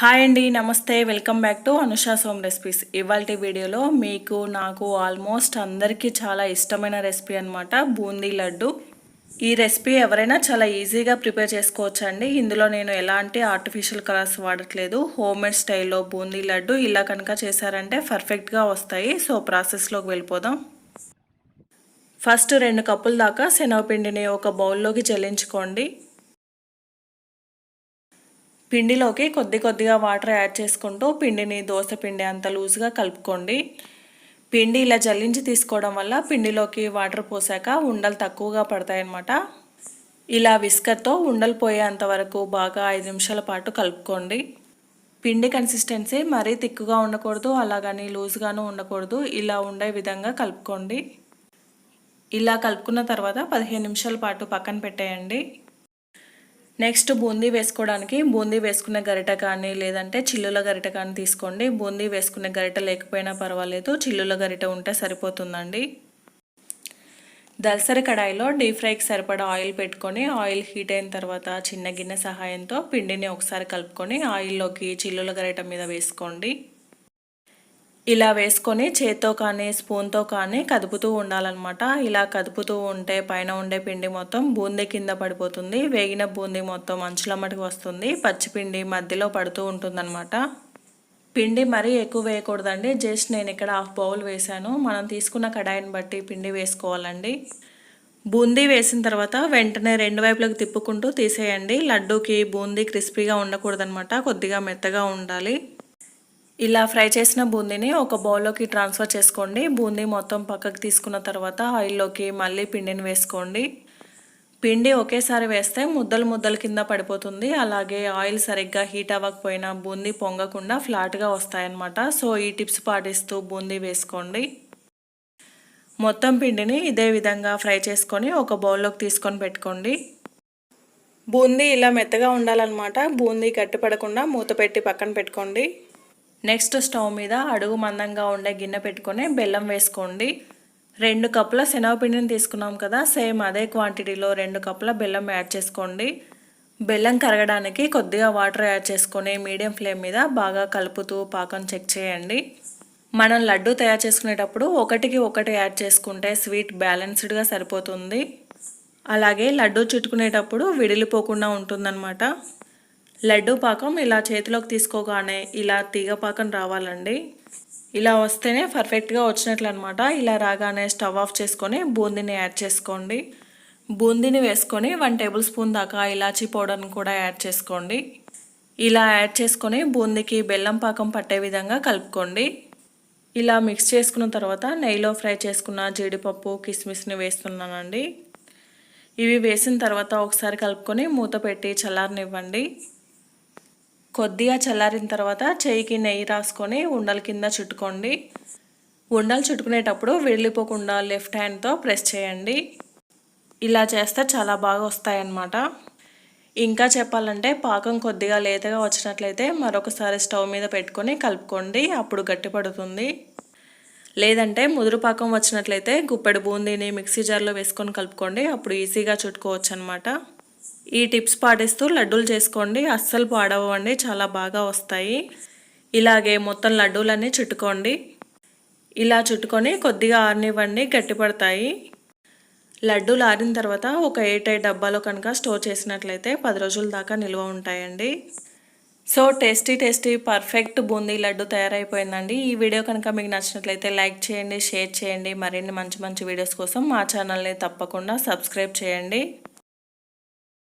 Hi అండి నమస్తే. Welcome back to Anusha soan recipes. ఇవాళ వీడియోలో మీకు నాకు ఆల్మోస్ట్ అందరికీ చాలా ఇష్టమైన రెసిపీ అనమాట బూందీ లడ్డు. ఈ రెసిపీ ఎవరైనా చాలా ఈజీగా ప్రిపేర్ చేసుకోవచ్చు అండి ఇందులో నేను ఎలాంటి ఆర్టిఫిషియల్ కలర్స్ వాడట్లేదు. హోమ్ మేడ్ స్టైల్లో బూందీ లడ్డు ఇలా కనుక చేశారంటే పర్ఫెక్ట్గా వస్తాయి. సో ప్రాసెస్లోకి వెళ్ళిపోదాం. ఫస్ట్ రెండు కప్పుల దాకా శనగపిండిని ఒక బౌల్లోకి చెల్లించుకోండి. పిండిలోకి కొద్ది కొద్దిగా వాటర్ యాడ్ చేసుకుంటూ పిండిని దోశ పిండి అంత లూజ్గా కలుపుకోండి. పిండి ఇలా జల్లించి తీసుకోవడం వల్ల పిండిలోకి వాటర్ పోసాక ఉండలు తక్కువగా పడతాయన్నమాట. ఇలా విస్కర్తో ఉండలు పోయేంత వరకు బాగా ఐదు నిమిషాల పాటు కలుపుకోండి. పిండి కన్సిస్టెన్సీ మరీ తిక్కుగా ఉండకూడదు అలాగని లూజ్గాను ఉండకూడదు. ఇలా ఉండే విధంగా కలుపుకోండి. ఇలా కలుపుకున్న తర్వాత పదిహేను నిమిషాల పాటు పక్కన పెట్టేయండి. నెక్స్ట్ బూందీ వేసుకోవడానికి బూందీ వేసుకునే గరిట కానీ లేదంటే చిల్లుల గరిట కానీ తీసుకోండి. బూందీ వేసుకునే గరిట లేకపోయినా పర్వాలేదు. చిల్లుల గరిట ఉంటే సరిపోతుందండి. దలసరి కడాయిలో డీప్ ఫ్రైకి సరిపడా ఆయిల్ పెట్టుకొని ఆయిల్ హీట్ అయిన తర్వాత చిన్న గిన్నె సహాయంతో పిండిని ఒకసారి కలుపుకొని ఆయిల్లోకి చిల్లుల గరిట మీద వేసుకోండి. ఇలా వేసుకొని చేత్తో కానీ స్పూన్తో కానీ కదుపుతూ ఉండాలన్నమాట. ఇలా కదుపుతూ ఉంటే పైన ఉండే పిండి మొత్తం బూందీ కింద పడిపోతుంది. వేగిన బూందీ మొత్తం అంచుల వస్తుంది. పచ్చిపిండి మధ్యలో పడుతూ ఉంటుందన్నమాట. పిండి మరీ ఎక్కువ వేయకూడదండి. జస్ట్ నేను ఇక్కడ హాఫ్ బౌల్ వేసాను మనం తీసుకున్న కడాయిని బట్టి పిండి వేసుకోవాలండి. బూందీ వేసిన తర్వాత వెంటనే రెండు వైపులకు తిప్పుకుంటూ తీసేయండి. లడ్డూకి బూందీ క్రిస్పీగా ఉండకూడదనమాట కొద్దిగా మెత్తగా ఉండాలి. ఇలా ఫ్రై చేసిన బూందీని ఒక బౌల్లోకి ట్రాన్స్ఫర్ చేసుకోండి. బూందీ మొత్తం పక్కకు తీసుకున్న తర్వాత ఆయిల్లోకి మళ్ళీ పిండిని వేసుకోండి. పిండి ఒకేసారి వేస్తే ముద్దలు ముద్దల కింద పడిపోతుంది. అలాగే ఆయిల్ సరిగ్గా హీట్ అవ్వకపోయినా బూందీ పొంగకుండా ఫ్లాట్గా వస్తాయన్నమాట. సో ఈ టిప్స్ పాటిస్తూ బూందీ వేసుకోండి. మొత్తం పిండిని ఇదే విధంగా ఫ్రై చేసుకొని ఒక బౌల్లోకి తీసుకొని పెట్టుకోండి. బూందీ ఇలా మెత్తగా ఉండాలన్నమాట. బూందీ గట్టిపడకుండా మూత పెట్టి పక్కన పెట్టుకోండి. నెక్స్ట్ స్టవ్ మీద అడుగు మందంగా ఉండే గిన్నె పెట్టుకొని బెల్లం వేసుకోండి. రెండు కప్పుల శనగపిండిని తీసుకున్నాం కదా సేమ్ అదే క్వాంటిటీలో రెండు కప్పుల బెల్లం యాడ్ చేసుకోండి. బెల్లం కరగడానికి కొద్దిగా వాటర్ యాడ్ చేసుకొని మీడియం ఫ్లేమ్ మీద బాగా కలుపుతూ పాకం చెక్ చేయండి. మనం లడ్డు తయారు చేసుకునేటప్పుడు ఒకటికి ఒకటి యాడ్ చేసుకుంటే స్వీట్ బ్యాలెన్స్డ్గా సరిపోతుంది. అలాగే లడ్డు చుట్టుకునేటప్పుడు విడిలిపోకుండా ఉంటుందన్నమాట. లడ్డు పాకం ఇలా చేతిలోకి తీసుకోగానే ఇలా తీగ పాకం రావాలండి. ఇలా వస్తేనే పర్ఫెక్ట్గా వచ్చినట్లు అనమాట ఇలా రాగానే స్టవ్ ఆఫ్ చేసుకొని బూందీని యాడ్ చేసుకోండి. బూందీని వేసుకొని వన్ టేబుల్ స్పూన్ దాకా ఇలాచీ పౌడర్ని కూడా యాడ్ చేసుకోండి. ఇలా యాడ్ చేసుకొని బూందీకి బెల్లం పాకం పట్టే విధంగా కలుపుకోండి. ఇలా మిక్స్ చేసుకున్న తర్వాత నెయ్యిలో ఫ్రై చేసుకున్న జీడిపప్పు కిస్మిస్ని వేస్తున్నానండి. ఇవి వేసిన తర్వాత ఒకసారి కలుపుకొని మూత పెట్టి చల్లారనివ్వండి. కొద్దిగా చల్లారిన తర్వాత చేయికి నెయ్యి రాసుకొని ఉండల కింద చుట్టుకోండి. ఉండలు చుట్టుకునేటప్పుడు వెళ్ళిపోకుండా లెఫ్ట్ హ్యాండ్తో ప్రెస్ చేయండి. ఇలా చేస్తే చాలా బాగా వస్తాయన్నమాట. ఇంకా చెప్పాలంటే పాకం కొద్దిగా లేతగా వచ్చినట్లయితే మరొకసారి స్టవ్ మీద పెట్టుకొని కలుపుకోండి అప్పుడు గట్టిపడుతుంది లేదంటే ముదురు పాకం వచ్చినట్లయితే గుప్పెడు బూందీని మిక్సీ జార్లో వేసుకొని కలుపుకోండి అప్పుడు ఈజీగా చుట్టుకోవచ్చు అనమాట ఈ టిప్స్ పాటిస్తూ లడ్డూలు చేసుకోండి. అస్సలు పాడవండి చాలా బాగా వస్తాయి. ఇలాగే మొత్తం లడ్డూలన్నీ చుట్టుకోండి. ఇలా చుట్టుకొని కొద్దిగా ఆరినివ్వండి. గట్టిపడతాయి లడ్డూలు ఆరిన తర్వాత ఒక ఎయిట్ ఎయిట్ డబ్బాలో కనుక స్టోర్ చేసినట్లయితే పది రోజుల దాకా నిల్వ ఉంటాయండి. So tasty tasty perfect boondi laddu తయారైపోయిందండి. ఈ వీడియో కనుక మీకు నచ్చినట్లయితే లైక్ చేయండి షేర్ చేయండి. మరిన్ని మంచి మంచి వీడియోస్ కోసం మా ఛానల్ని తప్పకుండా సబ్స్క్రైబ్ చేయండి.